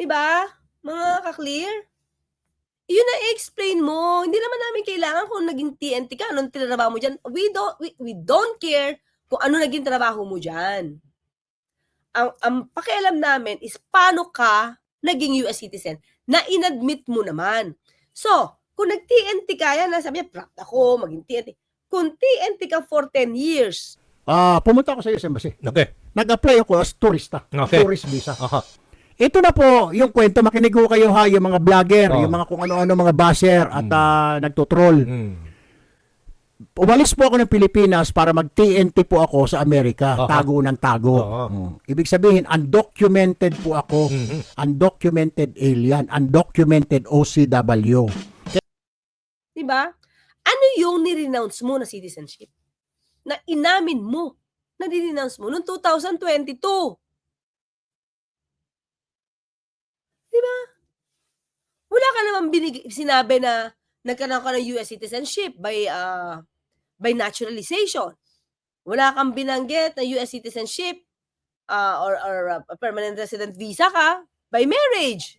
'Di ba? Mga ka-clear? Yun ang i-explain mo. Hindi naman namin kailangan kung naging TNT ka, anong tinrabaho mo diyan. We don't we, we don't care kung ano naging trabaho mo diyan. Ang ang pakialam namin is paano ka naging US citizen na inadmit mo naman. So, kung nag-TNT ka, yan, sabi niya, proud ako, maging TNT. Kung TNT ka for 10 years, Ah, pumunta ako sa US Embassy. Okay. Nag-apply ako as turista. Okay. Tourist visa. Aha. Ito na po yung kwento. Makinig ko kayo ha, yung mga vlogger, Oh. yung mga kung ano-ano mga basher at ah, nagtutroll. Mm. Umalis po ako ng Pilipinas para mag-TNT po ako sa Amerika. Aha. Tago ng tago. Mm. Ibig sabihin, undocumented po ako. Mhm. Undocumented alien. Undocumented OCW. 'di ba? Ano yung ni-renounce mo na citizenship? Na inamin mo na ni-renounce mo noong 2022. 'Di ba? Wala ka naman binig sinabi na nagkaroon ka ng US citizenship by uh, by naturalization. Wala kang binanggit na US citizenship uh, or, or uh, permanent resident visa ka by marriage.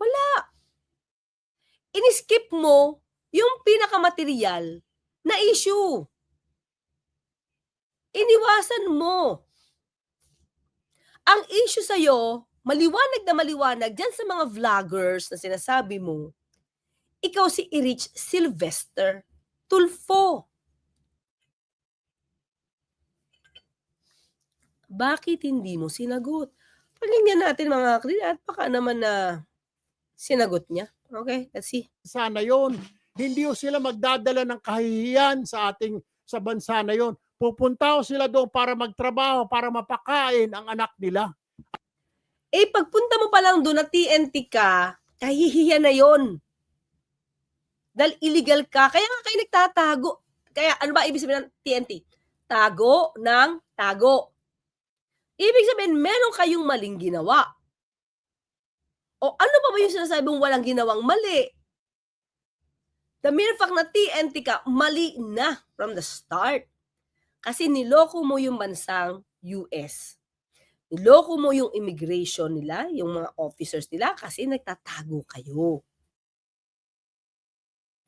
Wala iniskip mo yung pinakamaterial na issue. Iniwasan mo. Ang issue sa'yo, maliwanag na maliwanag dyan sa mga vloggers na sinasabi mo, ikaw si Erich Sylvester Tulfo. Bakit hindi mo sinagot? Pakinggan natin mga kri at baka naman na sinagot niya. Okay, let's see. Sana yon. Hindi ho sila magdadala ng kahihiyan sa ating sa bansa na yon. Pupunta ho sila doon para magtrabaho, para mapakain ang anak nila. Eh, pagpunta mo pa lang doon na TNT ka, kahihiya na yon. Dahil illegal ka. Kaya nga kayo nagtatago. Kaya ano ba ibig sabihin ng TNT? Tago ng tago. Ibig sabihin, meron kayong maling ginawa. O ano pa ba yung sinasabi mong walang ginawang mali? The mere fact na TNT ka, mali na from the start. Kasi niloko mo yung bansang US. Niloko mo yung immigration nila, yung mga officers nila kasi nagtatago kayo.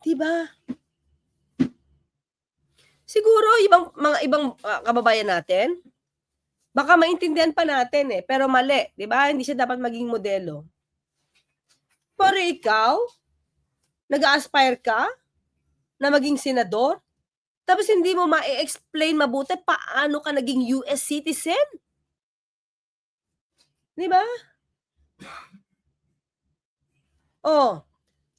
'Di ba? Siguro ibang mga ibang ah, kababayan natin, baka maintindihan pa natin eh, pero mali, 'di ba? Hindi siya dapat maging modelo. Pero ikaw, nag-aspire ka na maging senador, tapos hindi mo ma-explain mabuti paano ka naging US citizen? 'Di ba? Oh,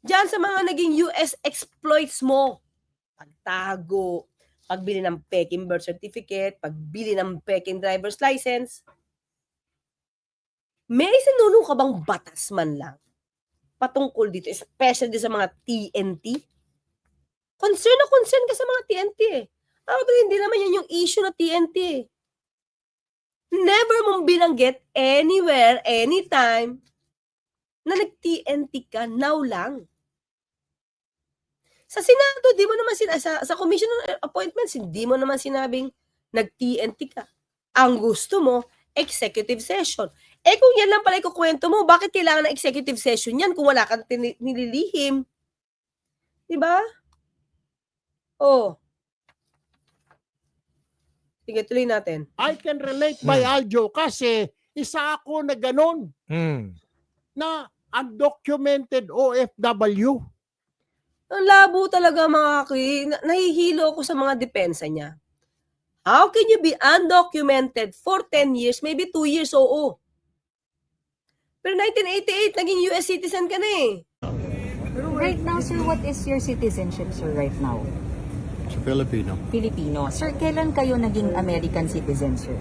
diyan sa mga naging US exploits mo, pagtago, pagbili ng peking birth certificate, pagbili ng peking driver's license, may sinunong ka bang batas man lang patungkol dito, especially sa mga TNT? Concern na concern ka sa mga TNT eh. Actually, hindi naman yan yung issue na TNT eh. Never mong binanggit anywhere, anytime, na nag-TNT ka, now lang. Sa Senado, di mo naman sina- sa, sa Commission on Appointments, hindi mo naman sinabing nag-TNT ka. Ang gusto mo, executive session. Eh kung yan lang pala ikukwento mo, bakit kailangan ng executive session yan kung wala kang nililihim? Di ba? Oh. Sige, tuloy natin. I can relate by Aljo kasi isa ako na ganun Mm. na undocumented OFW. Ang labo talaga mga ki. Na- Nahihilo ako sa mga depensa niya. How can you be undocumented for 10 years, maybe 2 years, oo. Pero 1988, naging US citizen ka na eh. Right now, sir, what is your citizenship, sir, right now? Filipino. Filipino. Sir, kailan kayo naging American citizen, sir?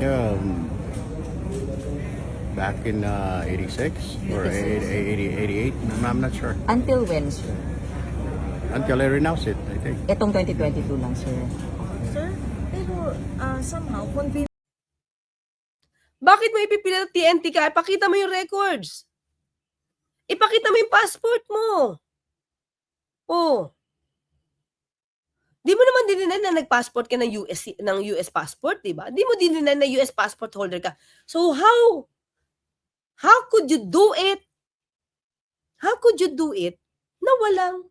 Um, back in uh, 86 or 80, 80, 88, I'm, not sure. Until when, sir? Until I renounce it, I think. Itong 2022 lang, sir. Sir, pero ah, somehow, convenient Bakit mo ipipilit na TNT ka? Ipakita mo yung records. Ipakita mo yung passport mo. Oh. Di mo naman dininay na nag-passport ka ng US, ng US passport, di ba? Di mo dininay na US passport holder ka. So how How could you do it? How could you do it na walang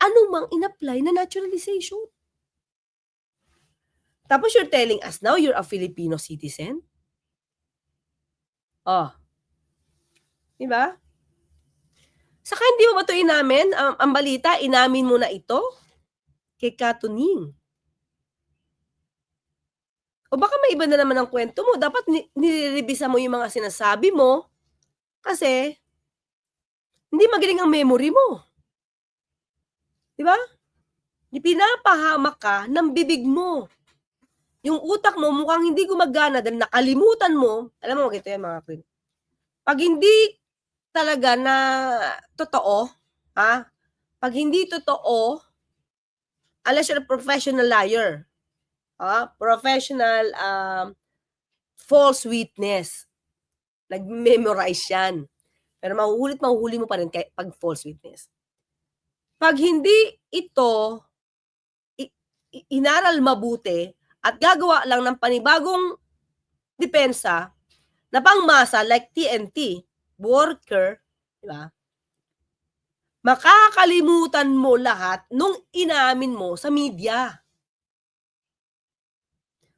anumang in-apply na naturalization? Tapos you're telling us now you're a Filipino citizen? Oh. Di ba? Saka hindi mo ba ito inamin? Ang, ang balita, inamin mo na ito kay Katuning. O baka may iba na naman ang kwento mo. Dapat ni- niliribisa mo yung mga sinasabi mo kasi hindi magaling ang memory mo. Di ba? Pinapahamak ka ng bibig mo. Yung utak mo mukhang hindi gumagana dahil nakalimutan mo. Alam mo, ito yan mga queen. Pag hindi talaga na totoo, ha? Pag hindi totoo, unless you're a professional liar, ha? professional um, false witness, nag-memorize yan. Pero mahuhulit, mahuhuli mo pa rin kay, pag false witness. Pag hindi ito inaral mabuti at gagawa lang ng panibagong depensa na pangmasa like TNT, worker, di ba? Makakalimutan mo lahat nung inamin mo sa media.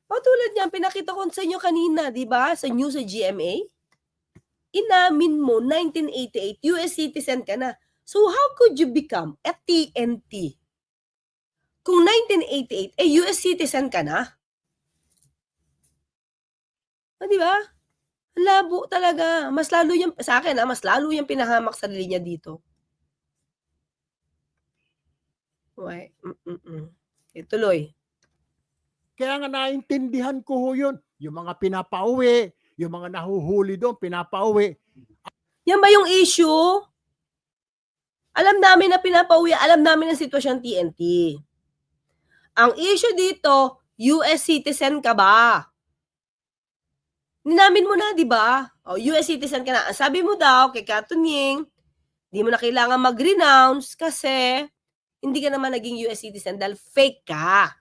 O tulad niyan, pinakita ko sa inyo kanina, di ba? Sa news sa GMA. Inamin mo, 1988, US citizen ka na. So how could you become a TNT? Kung 1988, eh US citizen ka na. O, di ba? Labo talaga. Mas lalo yung, sa akin ha, mas lalo yung pinahamak sarili niya dito. Okay. Mm-mm-mm. Okay, tuloy. Kaya nga naintindihan ko ho yun. Yung mga pinapauwi, yung mga nahuhuli doon, pinapauwi. Yan ba yung issue? Alam namin na pinapauwi, alam namin ang sitwasyon TNT. Ang issue dito, US citizen ka ba? Ninamin mo na, di ba? O, US citizen ka na. Ang sabi mo daw kay Katunying, di mo na kailangan mag-renounce kasi hindi ka naman naging US citizen dahil fake ka.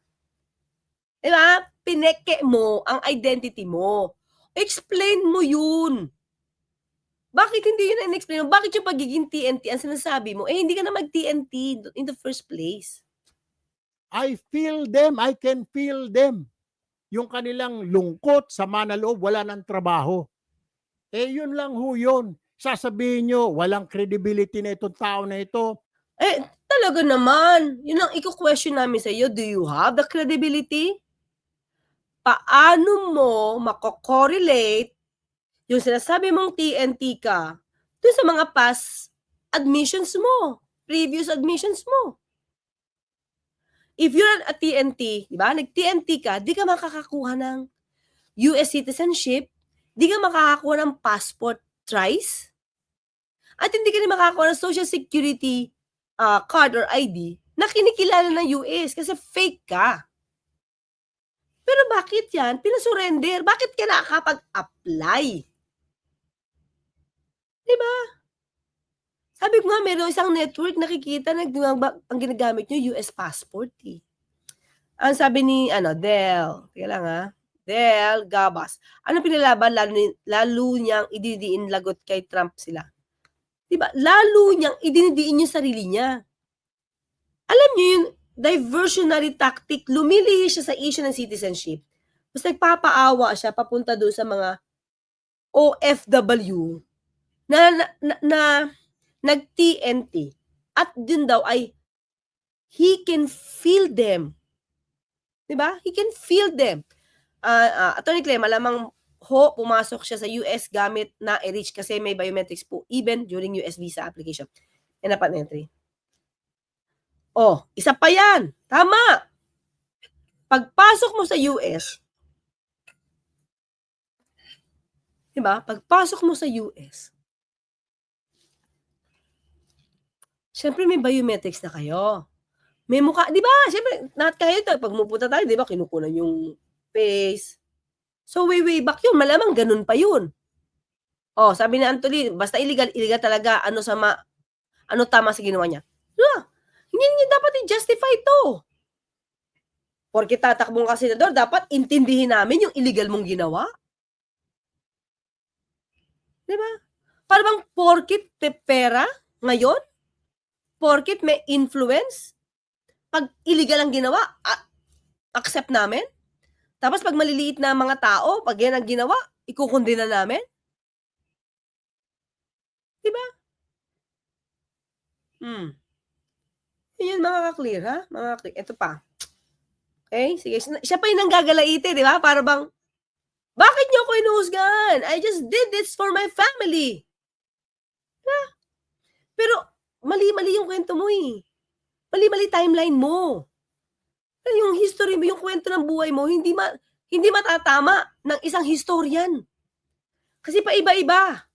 Di ba? Pineke mo ang identity mo. Explain mo yun. Bakit hindi yun ang explain mo? Bakit yung pagiging TNT ang sinasabi mo? Eh, hindi ka na mag-TNT in the first place. I feel them, I can feel them. Yung kanilang lungkot, sama na loob, wala ng trabaho. Eh, yun lang ho yun. Sasabihin nyo, walang credibility na itong tao na ito. Eh, talaga naman. Yun ang iko-question namin sa iyo. Do you have the credibility? Paano mo mako-correlate yung sinasabi mong TNT ka dun sa mga past admissions mo, previous admissions mo? If you're a TNT, di ba? Nag-TNT ka, di ka makakakuha ng US citizenship, di ka makakakuha ng passport thrice, at hindi ka rin makakakuha ng social security ah, card or ID na kinikilala ng US kasi fake ka. Pero bakit yan? Pinasurrender. Bakit ka nakakapag-apply? Diba? Sabi ko nga, meron isang network nakikita na ang ginagamit nyo, US passport eh. Ang sabi ni, ano, Del, teka lang ha, Del Gabas, ano pinalaban lalo, ni- lalo niyang ididiin lagot kay Trump sila? Diba? Lalo niyang idinidiin yung sarili niya. Alam niyo yung diversionary tactic, lumilihi siya sa issue ng citizenship. Tapos nagpapaawa siya papunta doon sa mga OFW na, na, na, na nag-TNT. At dun daw ay he can feel them. 'Di ba? He can feel them. Ah, uh, Attorney Clay, malamang ho, pumasok siya sa US gamit na i-reach kasi may biometrics po even during US visa application. Yan na entry. Oh, isa pa yan. Tama. Pagpasok mo sa US, di ba? Pagpasok mo sa US, syempre may biometrics na kayo. May mukha, di ba? Syempre, lahat kayo ito. Pag mupunta tayo, di ba, kinukunan yung face. So, way, way back yun. Malamang ganun pa yun. Oh, sabi ni Anthony, basta illegal, illegal talaga. Ano sa ano tama sa ginawa niya? Ah, hindi niya dapat i-justify to. Porque tatakbong ka senador, dapat intindihin namin yung illegal mong ginawa. Di ba? Para bang porkit pera ngayon? Porkit may influence? Pag illegal ang ginawa, accept namin? Tapos pag maliliit na mga tao, pag yan ang ginawa, ikukundina namin? Di ba? Hmm. Yun mga ka-clear, ha? Mga ka-clear. Ito pa. Okay? Sige. Siya- pa yung nanggagalaite, di ba? Para bang, bakit niyo ako inuhusgahan? I just did this for my family. Diba? Pero, mali-mali yung kwento mo eh. Mali-mali timeline mo. Yung history mo, yung kwento ng buhay mo, hindi ma hindi matatama ng isang historian. Kasi pa iba-iba.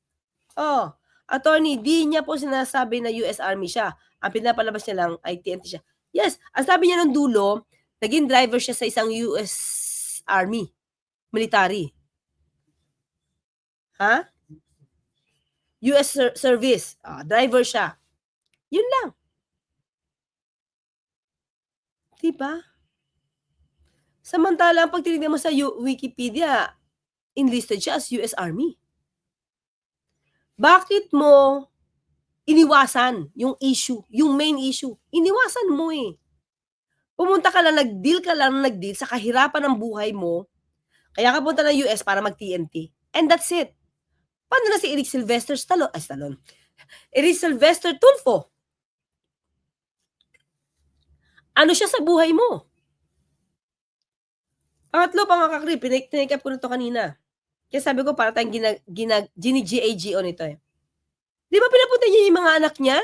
Oh, attorney, di niya po sinasabi na US Army siya. Ang pinapalabas niya lang ay TNT siya. Yes, ang sabi niya ng dulo, naging driver siya sa isang US Army. Military. Ha? US ser- service. Ah, driver siya. Yun lang. Diba? Samantala, pag tinignan mo sa U- Wikipedia, enlisted siya as US Army. Bakit mo iniwasan yung issue, yung main issue? Iniwasan mo eh. Pumunta ka lang, nag-deal ka lang, nag-deal sa kahirapan ng buhay mo. Kaya ka punta ng US para mag-TNT. And that's it. Paano na si Eric Sylvester Stallone? Ay, Stallone. Eric Sylvester Tulfo. Ano siya sa buhay mo? Pangatlo, pangakakri, pinik pinikap ko na to kanina. Kaya sabi ko, para tayong gina, gina, gini-GAGO nito eh. Di ba pinapunta niya yung mga anak niya?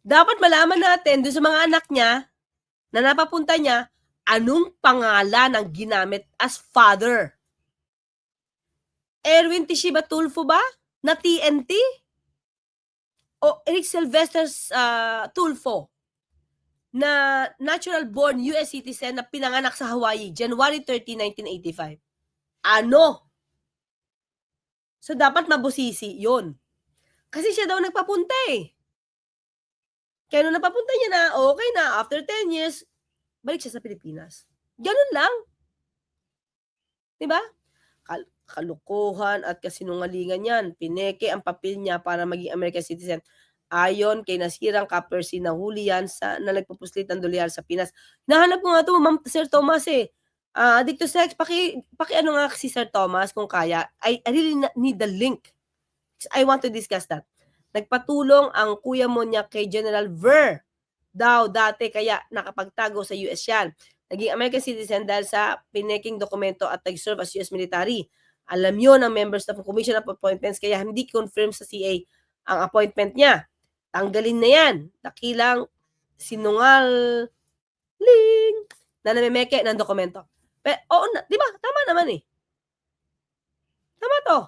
Dapat malaman natin doon sa mga anak niya na napapunta niya, anong pangalan ang ginamit as father? Erwin Tishiba Tulfo ba? Na TNT? O Eric Sylvester uh, Tulfo? Na natural born US citizen na pinanganak sa Hawaii, January 30, 1985. Ano? So, dapat mabusisi yon Kasi siya daw nagpapunta eh. Kaya nung napapunta niya na, okay na, after 10 years, balik siya sa Pilipinas. Ganun lang. Diba? Kal- kalukuhan at kasinungalingan yan. Pineke ang papel niya para maging American citizen. Ayon kay nasirang kapersi na huli yan sa, na nagpupuslit ng dolyar sa Pinas. Nahanap ko nga ito, Ma'am Sir Thomas eh. Ah, Dicto Sex, paki, paki ano nga si Sir Thomas kung kaya. I, I really need the link. I want to discuss that. Nagpatulong ang kuya mo niya kay General Ver daw dati kaya nakapagtago sa US yan. Naging American citizen dahil sa pineking dokumento at nag-serve as US military. Alam yun ng members the Commission of Appointments kaya hindi confirm sa CA ang appointment niya. Tanggalin na yan. Dakilang sinungal link na namimeke ng dokumento. Pero, oo na, di ba? Tama naman eh. Tama to.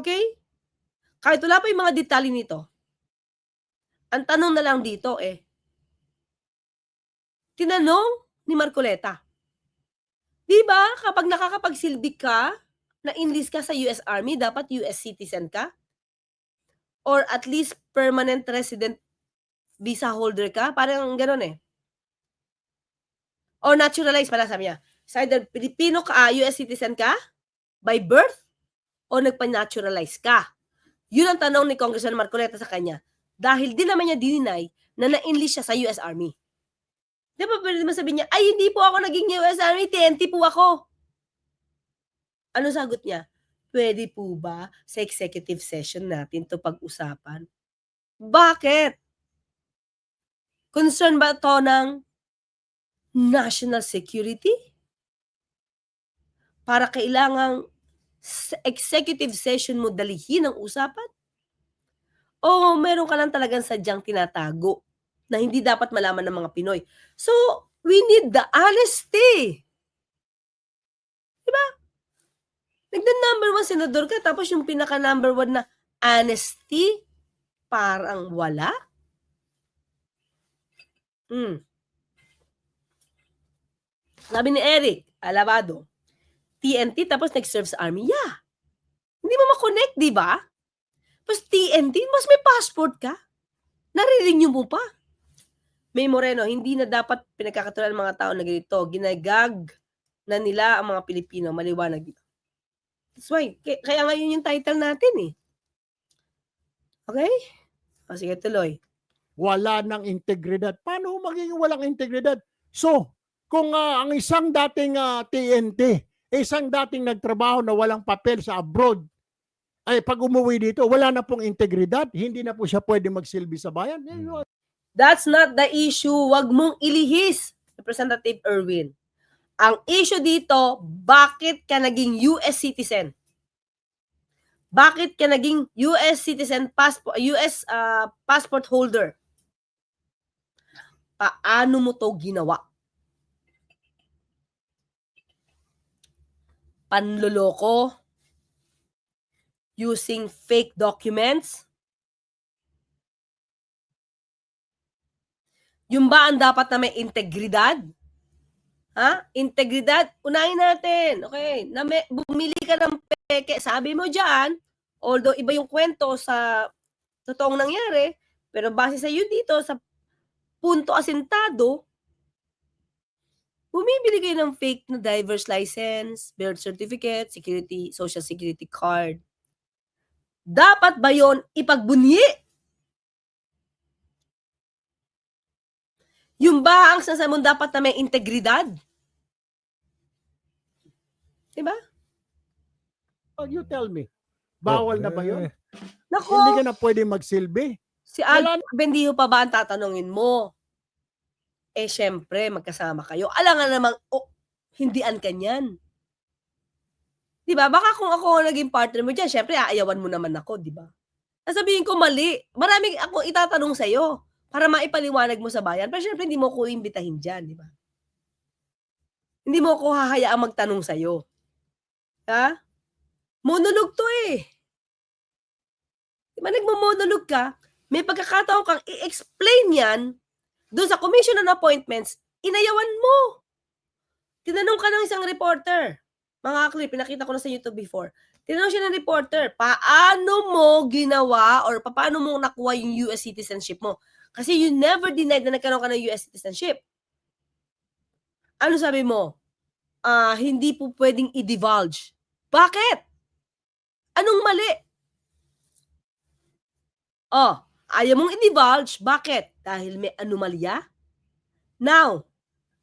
Okay? Kahit wala pa yung mga detalye nito, ang tanong na lang dito eh, tinanong ni Marcoleta, di ba kapag nakakapagsilbi ka, na enlist ka sa US Army, dapat US citizen ka? Or at least permanent resident visa holder ka? Parang gano'n eh. Or naturalized pala sabi niya. It's either Pilipino ka, US citizen ka, by birth, o nagpa-naturalize ka. Yun ang tanong ni Congressman Marcoleta sa kanya. Dahil di naman niya dinay na na-enlist siya sa US Army. Di ba pwede naman sabihin niya, ay hindi po ako naging US Army, TNT po ako. Ano sagot niya? Pwede po ba sa executive session natin to pag-usapan? Bakit? Concern ba to ng national security? Para kailangang sa executive session mo dalihin ang usapan? O meron ka lang talagang sadyang tinatago na hindi dapat malaman ng mga Pinoy? So, we need the honesty. Diba? Nagda-number one senador ka, tapos yung pinaka-number one na honesty, parang wala. Hmm. Sabi ni Eric Alabado, TNT tapos nag-serve sa army. Yeah. Hindi mo makonect, di ba? Tapos TNT, mas may passport ka. Nare-renew mo pa. May Moreno, hindi na dapat pinagkakatulan ng mga tao na ganito. Ginagag na nila ang mga Pilipino. Maliwanag dito. That's why. Kaya, nga yun yung title natin eh. Okay? O sige, tuloy. wala ng integridad. Paano magiging walang integridad? So, kung ah, ang isang dating ah, TNT, isang dating nagtrabaho na walang papel sa abroad, ay pag umuwi dito, wala na pong integridad, hindi na po siya pwede magsilbi sa bayan. That's not the issue. Wag mong ilihis, Representative Erwin. Ang issue dito, bakit ka naging US citizen? Bakit ka naging US citizen passport US ah, passport holder? Paano mo to ginawa? Panloloko? Using fake documents? Yung ba ang dapat na may integridad? Ha? Integridad, unahin natin. Okay, na may, bumili ka ng peke, sabi mo dyan, although iba yung kwento sa totoong nangyari, pero base sa iyo dito, sa punto asintado, bumibili kayo ng fake na driver's license, birth certificate, security, social security card. Dapat ba yon ipagbunyi? Yung ba ang sasabi mo dapat na may integridad? Diba? Oh, You tell me. Bawal na ba yun? Nako, Hindi ka na pwede magsilbi. si Alfred Bendijo pa ba ang tatanungin mo? Eh, syempre, magkasama kayo. Alam nga namang, oh, hindian ka niyan. Di ba? Baka kung ako ang naging partner mo dyan, syempre, aayawan mo naman ako, di ba? Sasabihin ko mali. Marami ako itatanong sa'yo para maipaliwanag mo sa bayan. Pero syempre, hindi mo ko imbitahin dyan, di ba? Hindi mo ko hahayaang magtanong sa'yo. Ha? Monolog to eh. Di ba ka, may pagkakataon kang i-explain yan doon sa commission on appointments, inayawan mo. Tinanong ka ng isang reporter. Mga clip, pinakita ko na sa YouTube before. Tinanong siya ng reporter, paano mo ginawa or paano mo nakuha yung US citizenship mo? Kasi you never denied na nagkaroon ka ng US citizenship. Ano sabi mo? Ah, hindi po pwedeng i-divulge. Bakit? Anong mali? Oh, ayaw mong i-divulge. Bakit? Dahil may anomalya? Now,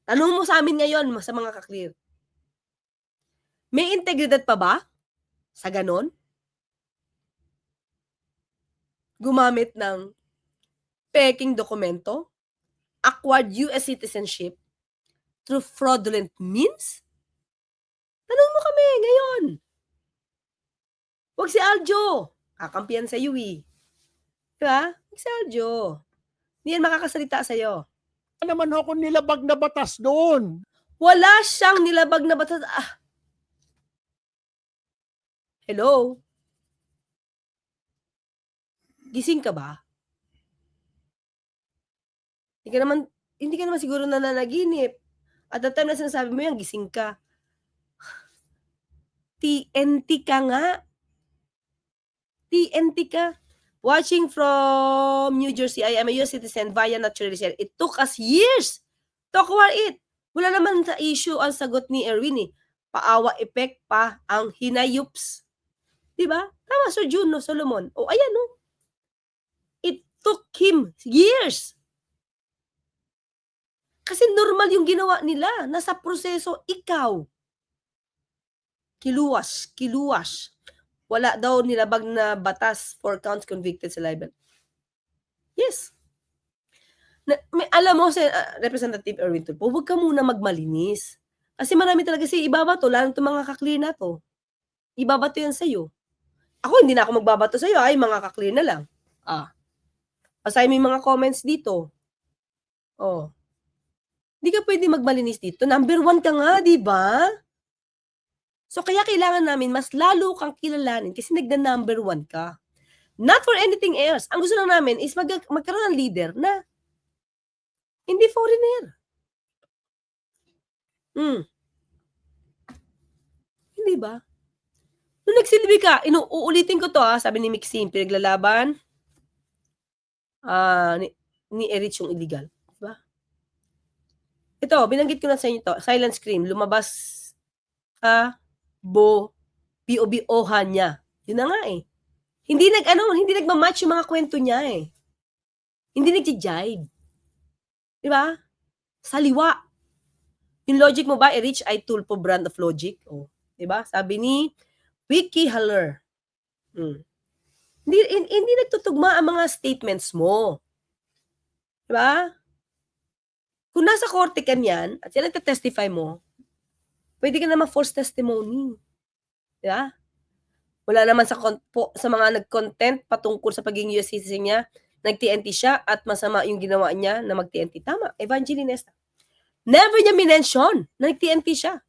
tanong mo sa amin ngayon sa mga kaklear. May integridad pa ba? Sa ganon? Gumamit ng peking dokumento? Acquired US citizenship through fraudulent means? Tanong mo kami ngayon. Huwag si Aljo. Kakampiyan sa iyo eh. Diba? Huwag si Aljo. Hindi yan makakasalita sa'yo. Ano naman ako nilabag na batas doon? Wala siyang nilabag na batas. Ah. Hello? Gising ka ba? Hindi ka naman, hindi ka naman siguro nananaginip. At the time na sinasabi mo yan, gising ka. TNT ka nga. TNT ka. Watching from New Jersey, I am a US citizen via naturalization. It took us years to acquire it. Wala naman sa issue ang sagot ni Erwin eh. Paawa effect pa ang hinayups. Di ba? Tama, Sir Juno Solomon. O, ayan no. It took him years. Kasi normal yung ginawa nila. Nasa proseso, ikaw. Kiluwas, kiluwas. Wala daw nilabag na batas for counts convicted sa libel. Yes. Na, may, alam mo, si ah, Representative Erwin Tulfo, huwag ka muna magmalinis. Kasi marami talaga si ibabato, lalo itong mga kaklear na to. Ibabato yan sa'yo. Ako, hindi na ako magbabato sa'yo, ay mga kaklear na lang. Ah. Basahin mo yung mga comments dito. Oh. Hindi ka pwede magmalinis dito. Number one ka nga, di ba? So, kaya kailangan namin mas lalo kang kilalanin kasi nagda-number one ka. Not for anything else. Ang gusto lang namin is mag magkaroon ng leader na hindi foreigner. Hmm. Hindi ba? Nung nagsilbi ka, inuulitin ko to ha, sabi ni Mixin, pinaglalaban ah ni, ni Erich yung illegal. Diba? Ito, binanggit ko na sa inyo to, silent scream, lumabas ka, bo, POB-ohan niya. Yun na nga eh. Hindi nag ano, hindi nagma-match yung mga kwento niya eh. Hindi nagji-jibe. 'Di ba? Saliwa. Yung logic mo ba, a rich I tulpo brand of logic? Oh, 'di ba? Sabi ni Vicky Haller. Hmm. Hindi, hin- hindi nagtutugma ang mga statements mo. 'Di ba? Kung nasa korte ka niyan, at yan ang testify mo, pwede ka naman false testimony. 'Di ba? Wala naman sa po, sa mga nag-content patungkol sa pagiging US citizen niya, nag-TNT siya at masama yung ginawa niya na mag-TNT. Tama, Evangeline Nesta. Never niya minention na nag-TNT siya.